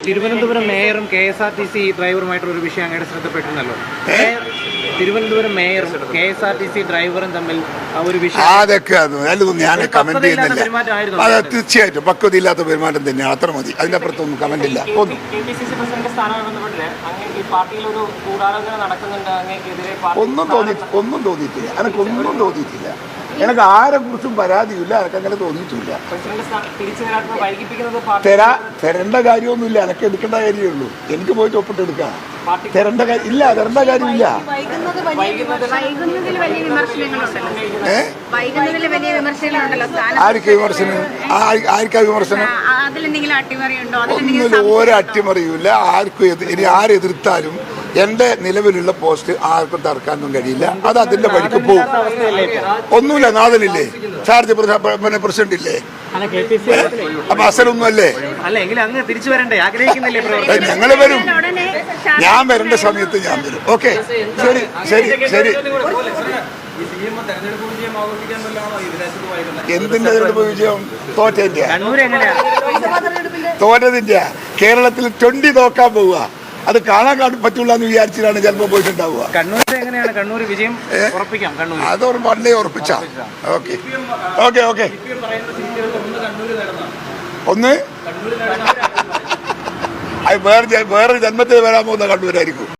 Thiruvananthapuram മേയറും K S R T C ഡ്രൈവറുമായിട്ടുള്ള ഒരു വിഷയം അങ്ങയുടെ ശ്രദ്ധപ്പെട്ടിരുന്നല്ലോ. Mayor- Thiruvananthapuram മേയറും K S R T C ഡ്രൈവറും തമ്മിൽ ആ ഒരു വിഷയം അതൊക്കെ അത് ഞാൻ കമന്റ് ചെയ്യുന്നില്ല. തീർച്ചയായിട്ടും അത് ഇല്ലാത്ത തീർച്ചയായിട്ടും. പക്വതയില്ലാത്ത പെരുമാറ്റം തന്നെയാണ് അത്ര മതി. അതിന്റെ അപ്പുറത്തൊന്നും കമന്റ് ഇല്ല. ഒന്നും തോന്നി ഒന്നും തോന്നിയിട്ടില്ല. അനക്കൊന്നും തോന്നിയിട്ടില്ല. എനിക്ക് ആരെ കുറിച്ചും പരാതിയില്ല എനിക്ക് അങ്ങനെ തോന്നിയിട്ടില്ല. തരാ തരേണ്ട കാര്യമൊന്നുമില്ല എനിക്ക് എടുക്കേണ്ട കാര്യമേ ഉള്ളൂ എനിക്ക് പോയിട്ട് ഒപ്പിട്ട് എടുക്കാം. തരേണ്ട കാര്യം ഇല്ല തരേണ്ട കാര്യമില്ല. ആർക്ക് വിമർശനം? ആർക്കാ വിമർശനം? ഒന്നിലും ഒരു അട്ടിമറിയില്ല ആർക്കും ഇനി ആരെതിർത്താലും എന്റെ നിലവിലുള്ള പോസ്റ്റ് ആർക്കും തറക്കാനൊന്നും കഴിയില്ല. അത് അതിന്റെ വഴിക്ക് പോകും. ഒന്നുമില്ല നാഥനില്ലേ? ചാർജ് പിന്നെ പ്രസിഡന്റ് ഇല്ലേ? അപ്പൊ അസലൊന്നും അല്ലേ? അല്ല തിരിച്ചു വരണ്ടേ? ആഗ്രഹിക്കുന്നില്ലേ പ്രവർത്തകർ? ഞങ്ങൾ വരും. ഞാൻ വരേണ്ട സമയത്ത് ഞാൻ വരും. ഓക്കെ. ശരി ശരി ശരി. എന്തിന്റെ തെരഞ്ഞെടുപ്പ് വിജയം? എങ്ങനെയാ തോറ്റതിന്റെ കേരളത്തിൽ ട്വന്റി നോക്കാൻ പോവുക. അത് കാണാൻ പറ്റൂല എന്ന് വിചാരിച്ചിട്ടാണ് ചിലപ്പോ പോയിട്ടുണ്ടാവുക. കണ്ണൂർ എങ്ങനെയാണ്? കണ്ണൂർ വിജയം ഉറപ്പിക്കാം കണ്ണൂർ അത് പണ്ടേ ഉറപ്പിച്ച. ഓക്കെ. Okay okay. ഒന്ന്? അത് വേറെ വേറൊരു വേറെ ജന്മത്തിൽ വരാൻ പോകുന്ന കണ്ണൂരായിരിക്കും.